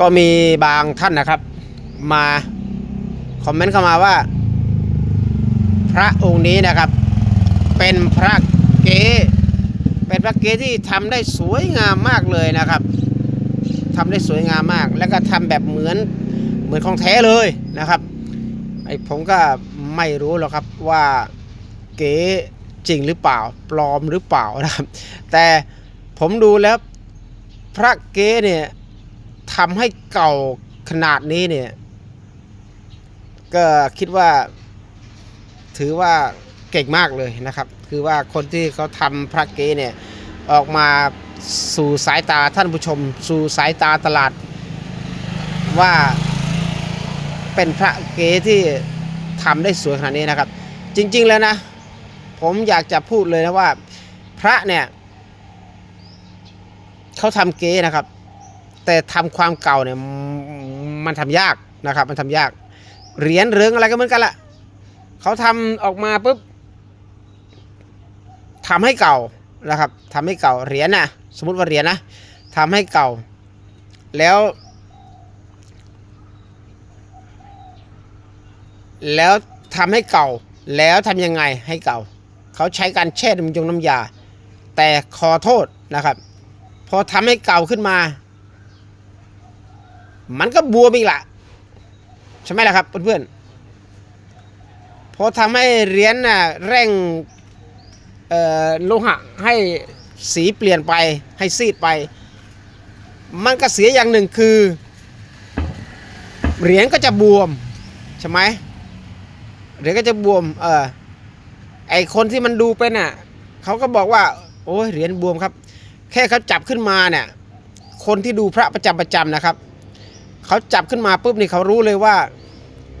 ก็มีบางท่านนะครับ มาคอมเมนต์เข้ามาว่า พระองค์นี้นะครับ เป็นพระเก๋เป็นพระเก๋ที่ทำได้สวยงามมากเลยนะครับทำได้สวยงามมาก แล้วก็ทำแบบเหมือนเหมือนของแท้เลยนะครับไอ้ผมก็ไม่รู้หรอกครับว่าเก๋จริงหรือเปล่า ปลอมหรือเปล่านะครับ แต่ผมดูแล้วพระเก๋เนี่ย ทำให้เก่าขนาดนี้เนี่ย ก็คิดว่า ถือว่าเก่งมากเลยนะครับ คือว่าคนที่เขาทำพระเกเนี่ย ออกมาสู่สายตาท่านผู้ชม สู่สายตาตลาด ว่าเป็นพระเกที่ทำได้สวยขนาดนี้นะครับ จริง ๆ แล้วนะ ผมอยากจะพูดเลยนะว่า พระเนี่ยเขาทำเกนะครับ แต่ทำความเก่าเนี่ยมันทำยากนะครับมันทำยาก เหรียญเรืองอะไรก็เหมือนกันละเขาทำออกมาปุ๊บทำให้เก่านะครับทำให้เก่าเหรียญนะสมมติว่าเหรียญนะทำให้เก่า แล้ว แล้วทำให้เก่า แล้วทำยังไงให้เก่า เขาใช้การแช่น้ำยงน้ำยา แต่ขอโทษนะครับ พอทำให้เก่าขึ้นมา มันก็บวมอีกละใช่ไหมล่ะครับเพื่อนๆพอทำให้เหรียญน่ะเร่งโลหะให้สีเปลี่ยนไปให้ซีดไป มันก็เสียอย่างหนึ่งคือ เหรียญก็จะบวมใช่ไหมเหรียญก็จะบวมเออไอคนที่มันดูเป็นอะเขาก็บอกว่า โอ้ยเหรียญบวมครับ แค่เขาจับขึ้นมาเนี่ยคนที่ดูพระประจำประจำนะครับ เขาจับขึ้นมาปุ๊บนี่เขารู้เลยว่า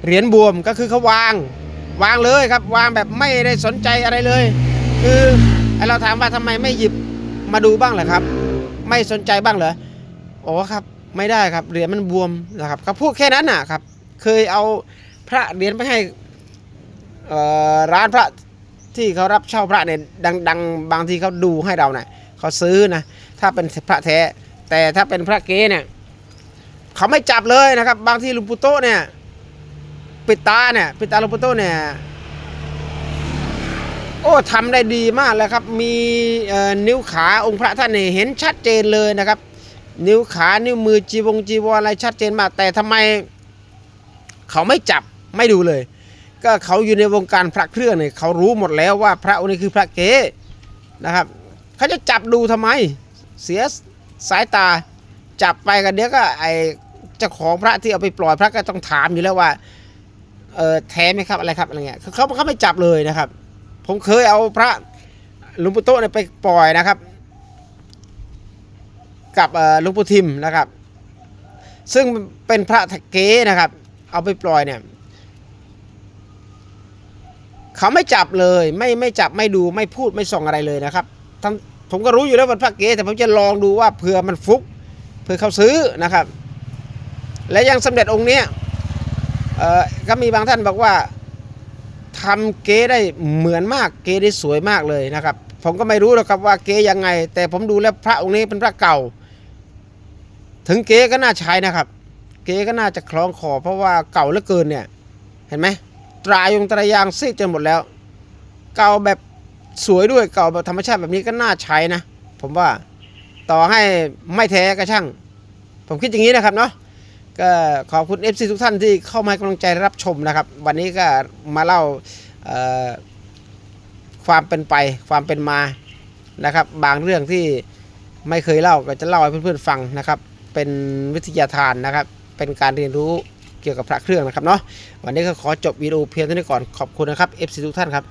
เหรียญบวมก็คือเขาวาง วางเลยครับ วางแบบไม่ได้สนใจอะไรเลย คือไอเราถามว่าทำไมไม่หยิบมาดูบ้างเหรอครับ ไม่สนใจบ้างเหรอโอ้ครับ ไม่ได้ครับเหรียญมันบวมนะครับเขาพูดแค่นั้นน่ะครับ เคยเอาพระเหรียญไปให้ร้านพระที่เขารับเช่าพระเนี่ยดังๆบางทีเขาดูให้เราเนะ่ะเขาซื้อนะถ้าเป็นพระแท้แต่ถ้าเป็นพระเก๊เนี่ย เขาไม่จับเลยนะครับ บางที่ลุงปู่โตเนี่ยปิดตาเนี่ยปิดตาลุงปู่โตเนี่ยโอ้ทำได้ดีมากเลยครับ มีนิ้วขาองค์พระท่านเนี่ยเห็นชัดเจนเลยนะครับ นิ้วขานิ้วมือจีวงจีวรอะไรชัดเจนมาก แต่ทำไม เขาไม่จับไม่ดูเลย ก็เขาอยู่ในวงการพระเครื่องเนี่ยเขารู้หมดแล้วว่าพระองค์นี้คือพระเก๋นะครับ เขาจะจับดูทำไม เสียสายตาจับไปกันเดี๋ยวก็ไอ เจ้าของพระที่เอาไปปล่อยพระก็ต้องถามอยู่แล้วว่าเออแท้ไหมครับอะไรครับอะไรเงี้ยเขาเขาไม่จับเลยนะครับ ผมเคยเอาพระหลวงปู่โตเนี่ยไปปล่อยนะครับ กับหลวงปู่ทิมนะครับ ซึ่งเป็นพระเกนะครับ เอาไปปล่อยเนี่ยเขาไม่จับเลย ไม่ไม่จับไม่ดูไม่พูดไม่ส่องอะไรเลยนะครับผมก็รู้อยู่แล้วว่าพระเกแต่ผมจะลองดูว่าเผื่อมันฟุกเพื่อเขาซื้อนะครับ และยังสำเร็จองค์นี้ก็มีบางท่านบอกว่าทำเก๊ได้เหมือนมากเก๊ได้สวยมากเลยนะครับ ผมก็ไม่รู้หรอกครับว่าเก๊ยังไง แต่ผมดูแล้วพระองค์นี้เป็นพระเก่า ถึงเก๊ก็น่าใช้นะครับ เก๊ก็น่าจะคล้องคอเพราะว่าเก่าเหลือเกินเนี่ยเห็นไหมตรายงตรายางซีดจนหมดแล้ว เก่าแบบสวยด้วยเก่าแบบธรรมชาติแบบนี้ก็น่าใช้นะ ผมว่าต่อให้ไม่แท้ก็ช่าง ผมคิดอย่างนี้นะครับเนาะ ก็ขอบคุณ FC ทุกท่านที่เข้ามาให้กำลังใจรับชมนะครับ วันนี้ก็มาเล่าความเป็นไปความเป็นมานะครับ บางเรื่องที่ไม่เคยเล่าก็จะเล่าให้เพื่อนๆฟังนะครับ เป็นวิทยาทานนะครับ เป็นการเรียนรู้เกี่ยวกับพระเครื่องนะครับเนาะวันนี้ก็ขอจบวิดีโอเพียงเท่านี้ก่อนขอบคุณนะครับ FC ทุกท่านครับ